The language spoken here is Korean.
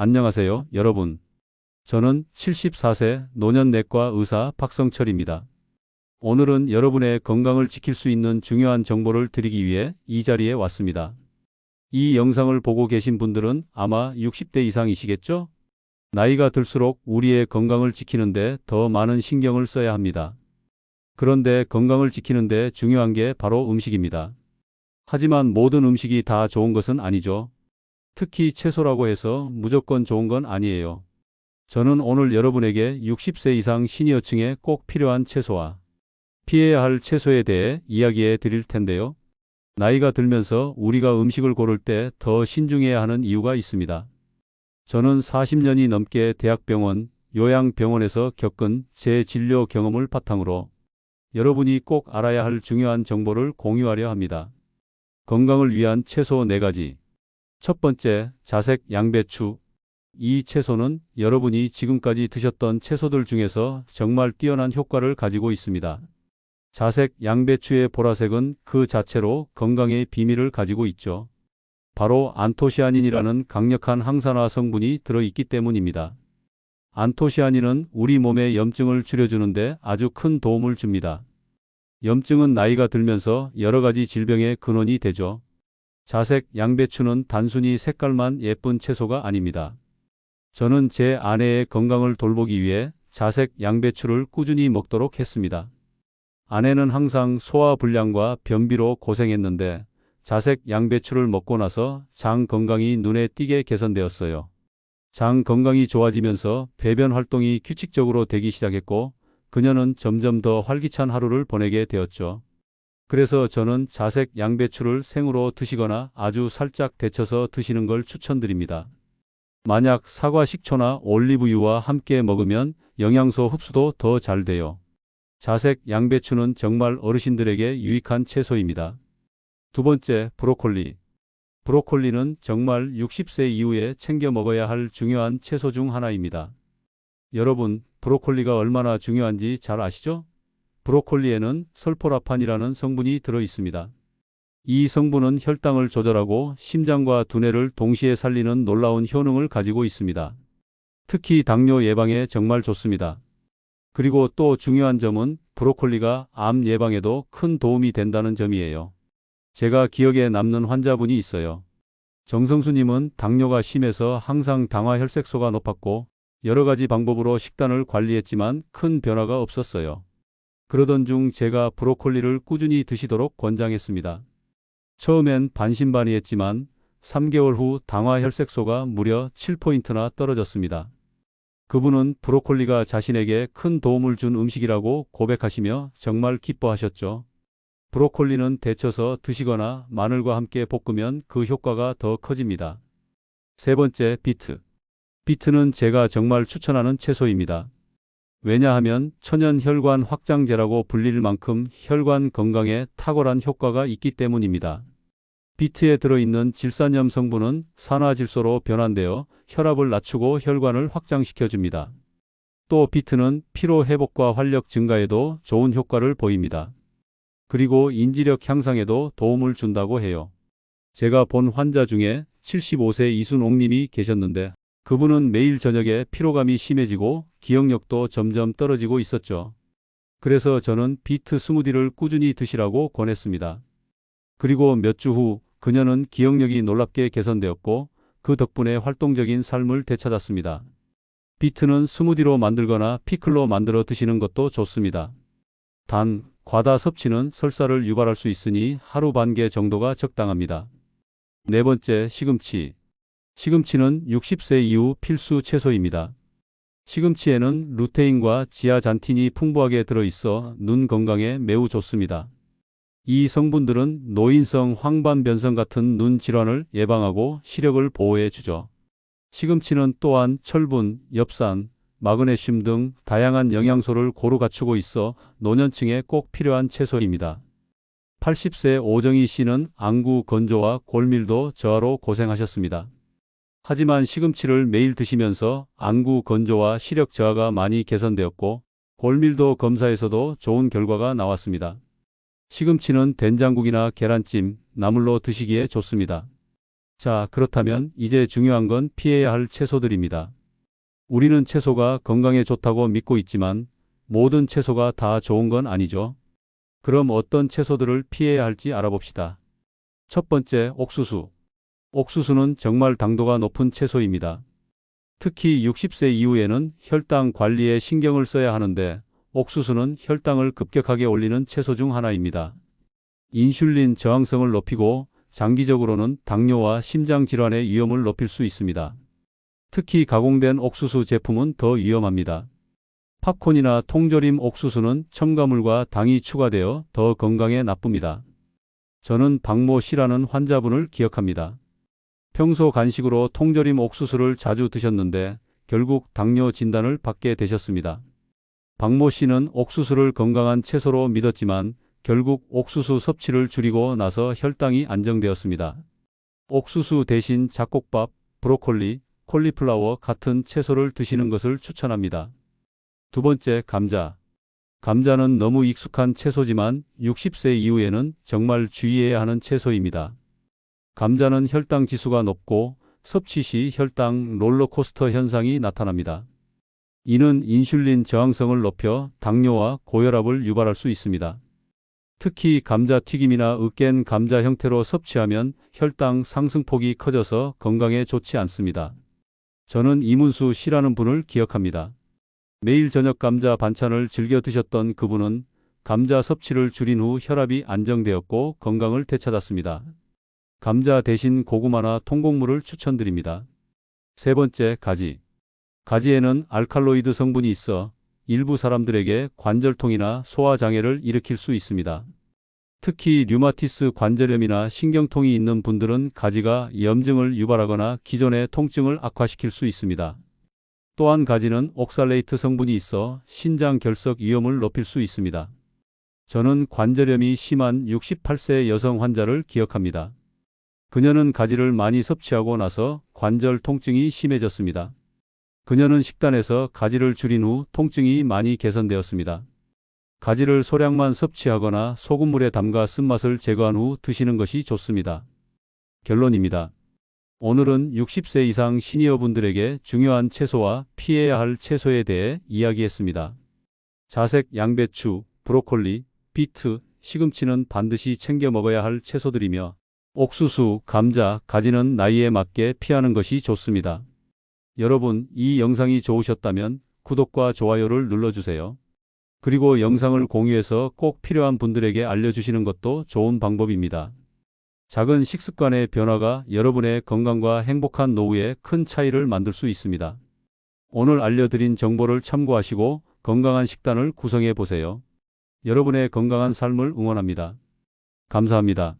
안녕하세요, 여러분. 저는 74세 노년내과 의사 박성철입니다. 오늘은 여러분의 건강을 지킬 수 있는 중요한 정보를 드리기 위해 이 자리에 왔습니다. 이 영상을 보고 계신 분들은 아마 60대 이상이시겠죠? 나이가 들수록 우리의 건강을 지키는데 더 많은 신경을 써야 합니다. 그런데 건강을 지키는데 중요한 게 바로 음식입니다. 하지만 모든 음식이 다 좋은 것은 아니죠. 특히 채소라고 해서 무조건 좋은 건 아니에요. 저는 오늘 여러분에게 60세 이상 시니어층에 꼭 필요한 채소와 피해야 할 채소에 대해 이야기해 드릴 텐데요. 나이가 들면서 우리가 음식을 고를 때 더 신중해야 하는 이유가 있습니다. 저는 40년이 넘게 대학병원, 요양병원에서 겪은 제 진료 경험을 바탕으로 여러분이 꼭 알아야 할 중요한 정보를 공유하려 합니다. 건강을 위한 채소 4가지. 첫 번째, 자색 양배추. 이 채소는 여러분이 지금까지 드셨던 채소들 중에서 정말 뛰어난 효과를 가지고 있습니다. 자색 양배추의 보라색은 그 자체로 건강의 비밀을 가지고 있죠. 바로 안토시아닌이라는 강력한 항산화 성분이 들어있기 때문입니다. 안토시아닌은 우리 몸의 염증을 줄여주는데 아주 큰 도움을 줍니다. 염증은 나이가 들면서 여러 가지 질병의 근원이 되죠. 자색 양배추는 단순히 색깔만 예쁜 채소가 아닙니다. 저는 제 아내의 건강을 돌보기 위해 자색 양배추를 꾸준히 먹도록 했습니다. 아내는 항상 소화불량과 변비로 고생했는데 자색 양배추를 먹고 나서 장 건강이 눈에 띄게 개선되었어요. 장 건강이 좋아지면서 배변 활동이 규칙적으로 되기 시작했고 그녀는 점점 더 활기찬 하루를 보내게 되었죠. 그래서 저는 자색 양배추를 생으로 드시거나 아주 살짝 데쳐서 드시는 걸 추천드립니다. 만약 사과 식초나 올리브유와 함께 먹으면 영양소 흡수도 더 잘 돼요. 자색 양배추는 정말 어르신들에게 유익한 채소입니다. 두 번째, 브로콜리. 브로콜리는 정말 60세 이후에 챙겨 먹어야 할 중요한 채소 중 하나입니다. 여러분, 브로콜리가 얼마나 중요한지 잘 아시죠? 브로콜리에는 설포라판이라는 성분이 들어 있습니다. 이 성분은 혈당을 조절하고 심장과 두뇌를 동시에 살리는 놀라운 효능을 가지고 있습니다. 특히 당뇨 예방에 정말 좋습니다. 그리고 또 중요한 점은 브로콜리가 암 예방에도 큰 도움이 된다는 점이에요. 제가 기억에 남는 환자분이 있어요. 정성수님은 당뇨가 심해서 항상 당화 혈색소가 높았고 여러 가지 방법으로 식단을 관리했지만 큰 변화가 없었어요. 그러던 중 제가 브로콜리를 꾸준히 드시도록 권장했습니다. 처음엔 반신반의했지만 3개월 후 당화 혈색소가 무려 7포인트나 떨어졌습니다. 그분은 브로콜리가 자신에게 큰 도움을 준 음식이라고 고백하시며 정말 기뻐하셨죠. 브로콜리는 데쳐서 드시거나 마늘과 함께 볶으면 그 효과가 더 커집니다. 세 번째, 비트. 비트는 제가 정말 추천하는 채소입니다. 왜냐하면 천연 혈관 확장제라고 불릴 만큼 혈관 건강에 탁월한 효과가 있기 때문입니다. 비트에 들어있는 질산염 성분은 산화질소로 변환되어 혈압을 낮추고 혈관을 확장시켜줍니다. 또 비트는 피로 회복과 활력 증가에도 좋은 효과를 보입니다. 그리고 인지력 향상에도 도움을 준다고 해요. 제가 본 환자 중에 75세 이순옥님이 계셨는데 그분은 매일 저녁에 피로감이 심해지고 기억력도 점점 떨어지고 있었죠. 그래서 저는 비트 스무디를 꾸준히 드시라고 권했습니다. 그리고 몇 주 후 그녀는 기억력이 놀랍게 개선되었고 그 덕분에 활동적인 삶을 되찾았습니다. 비트는 스무디로 만들거나 피클로 만들어 드시는 것도 좋습니다. 단, 과다 섭취는 설사를 유발할 수 있으니 하루 반 개 정도가 적당합니다. 네 번째, 시금치. 시금치는 60세 이후 필수 채소입니다. 시금치에는 루테인과 지아잔틴이 풍부하게 들어있어 눈 건강에 매우 좋습니다. 이 성분들은 노인성 황반변성 같은 눈 질환을 예방하고 시력을 보호해 주죠. 시금치는 또한 철분, 엽산, 마그네슘 등 다양한 영양소를 고루 갖추고 있어 노년층에 꼭 필요한 채소입니다. 80세 오정희 씨는 안구 건조와 골밀도 저하로 고생하셨습니다. 하지만 시금치를 매일 드시면서 안구 건조와 시력 저하가 많이 개선되었고 골밀도 검사에서도 좋은 결과가 나왔습니다. 시금치는 된장국이나 계란찜, 나물로 드시기에 좋습니다. 자, 그렇다면 이제 중요한 건 피해야 할 채소들입니다. 우리는 채소가 건강에 좋다고 믿고 있지만 모든 채소가 다 좋은 건 아니죠. 그럼 어떤 채소들을 피해야 할지 알아봅시다. 첫 번째, 옥수수. 옥수수는 정말 당도가 높은 채소입니다. 특히 60세 이후에는 혈당 관리에 신경을 써야 하는데 옥수수는 혈당을 급격하게 올리는 채소 중 하나입니다. 인슐린 저항성을 높이고 장기적으로는 당뇨와 심장 질환의 위험을 높일 수 있습니다. 특히 가공된 옥수수 제품은 더 위험합니다. 팝콘이나 통조림 옥수수는 첨가물과 당이 추가되어 더 건강에 나쁩니다. 저는 박모 씨라는 환자분을 기억합니다. 평소 간식으로 통조림 옥수수를 자주 드셨는데 결국 당뇨 진단을 받게 되셨습니다. 박모 씨는 옥수수를 건강한 채소로 믿었지만 결국 옥수수 섭취를 줄이고 나서 혈당이 안정되었습니다. 옥수수 대신 잡곡밥, 브로콜리, 콜리플라워 같은 채소를 드시는 것을 추천합니다. 두 번째, 감자. 감자는 너무 익숙한 채소지만 60세 이후에는 정말 주의해야 하는 채소입니다. 감자는 혈당 지수가 높고 섭취 시 혈당 롤러코스터 현상이 나타납니다. 이는 인슐린 저항성을 높여 당뇨와 고혈압을 유발할 수 있습니다. 특히 감자 튀김이나 으깬 감자 형태로 섭취하면 혈당 상승폭이 커져서 건강에 좋지 않습니다. 저는 이문수 씨라는 분을 기억합니다. 매일 저녁 감자 반찬을 즐겨 드셨던 그분은 감자 섭취를 줄인 후 혈압이 안정되었고 건강을 되찾았습니다. 감자 대신 고구마나 통곡물을 추천드립니다. 세 번째, 가지. 가지에는 알칼로이드 성분이 있어 일부 사람들에게 관절통이나 소화장애를 일으킬 수 있습니다. 특히 류마티스 관절염이나 신경통이 있는 분들은 가지가 염증을 유발하거나 기존의 통증을 악화시킬 수 있습니다. 또한 가지는 옥살레이트 성분이 있어 신장 결석 위험을 높일 수 있습니다. 저는 관절염이 심한 68세 여성 환자를 기억합니다. 그녀는 가지를 많이 섭취하고 나서 관절 통증이 심해졌습니다. 그녀는 식단에서 가지를 줄인 후 통증이 많이 개선되었습니다. 가지를 소량만 섭취하거나 소금물에 담가 쓴맛을 제거한 후 드시는 것이 좋습니다. 결론입니다. 오늘은 60세 이상 시니어분들에게 중요한 채소와 피해야 할 채소에 대해 이야기했습니다. 자색 양배추, 브로콜리, 비트, 시금치는 반드시 챙겨 먹어야 할 채소들이며 옥수수, 감자, 가지는 나이에 맞게 피하는 것이 좋습니다. 여러분, 이 영상이 좋으셨다면 구독과 좋아요를 눌러주세요. 그리고 영상을 공유해서 꼭 필요한 분들에게 알려주시는 것도 좋은 방법입니다. 작은 식습관의 변화가 여러분의 건강과 행복한 노후에 큰 차이를 만들 수 있습니다. 오늘 알려드린 정보를 참고하시고 건강한 식단을 구성해 보세요. 여러분의 건강한 삶을 응원합니다. 감사합니다.